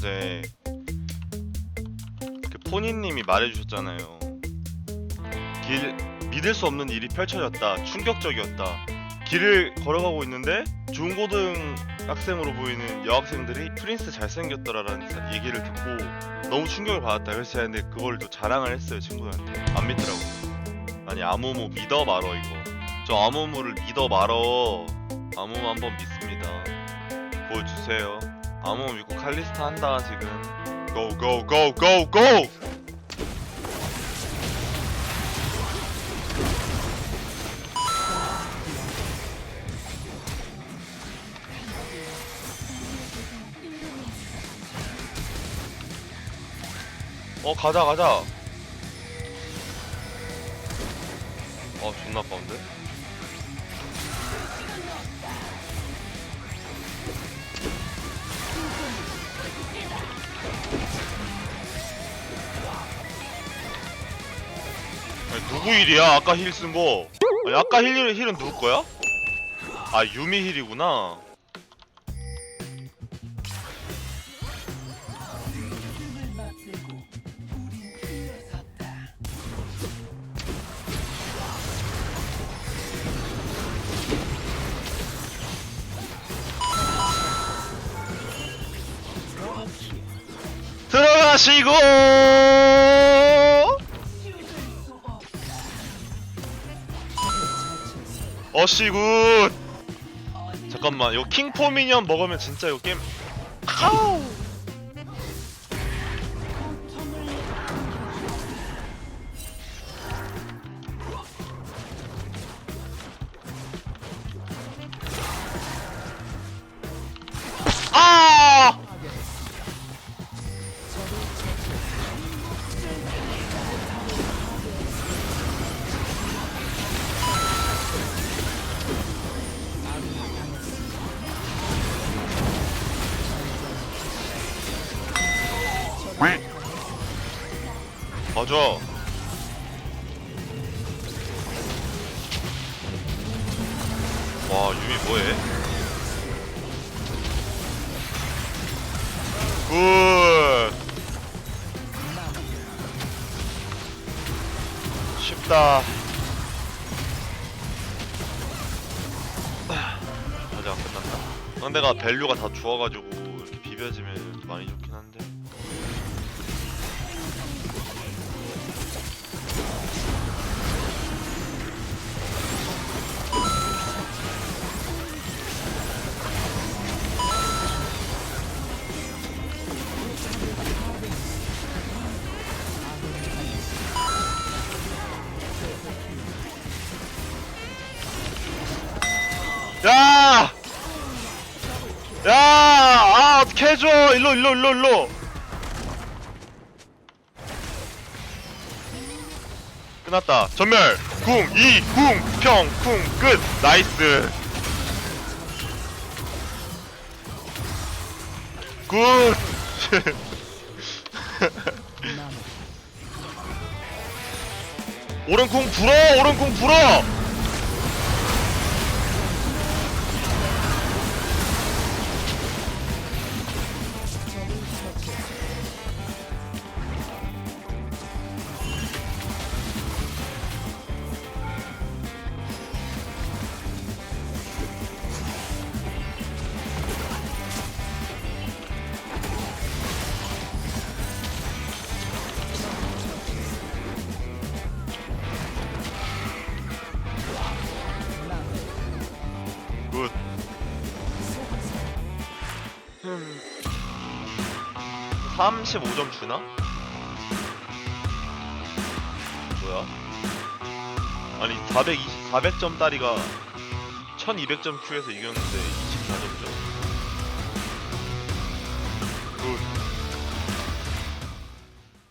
어제 그 포니님이 말해주셨잖아요. 길 믿을 수 없는 일이 펼쳐졌다. 충격적이었다. 길을 걸어가고 있는데 중고등 학생으로 보이는 여학생들이 프린스 잘생겼더라라는 사- 얘기를 듣고 너무 충격을 받았다. 그래서 제가 근데 그걸 또 자랑을 했어요 친구들한테. 안 믿더라고. 아니 아무무 믿어 말어 이거. 저 아무무를 믿어 말어. 아무무 한번 믿습니다. 보여주세요. 아무무 믿고 칼리스타 한다 지금. 고 고 고 고 고! 어 가자 가자. 어 존나 아까운데? 누구 힐이야? 아까 힐 쓴 거. 아니, 아까 힐 힐은 누구 거야? 아 유미 힐이구나. 들어가시고 어시굿. 잠깐만 이거 킹포 미니언 먹으면 진짜 이거 게임 아우 맞아. 와, 유미 뭐해? 굿! 쉽다. 아직 안 끝났나? 상대가 밸류가 다 좋아가지고 이렇게 비벼지면 많이 좋긴 야! 아, 어떻게 해줘! 일로, 일로, 일로, 일로! 끝났다. 전멸! 궁! 이! 궁! 평! 궁! 끝! 나이스! 굿! 오른 궁 불어! 오른 궁 불어! 35점 주나? 뭐야? 아니 420, 400점 따리가 1200점 큐에서 이겼는데 24점이죠? 굿.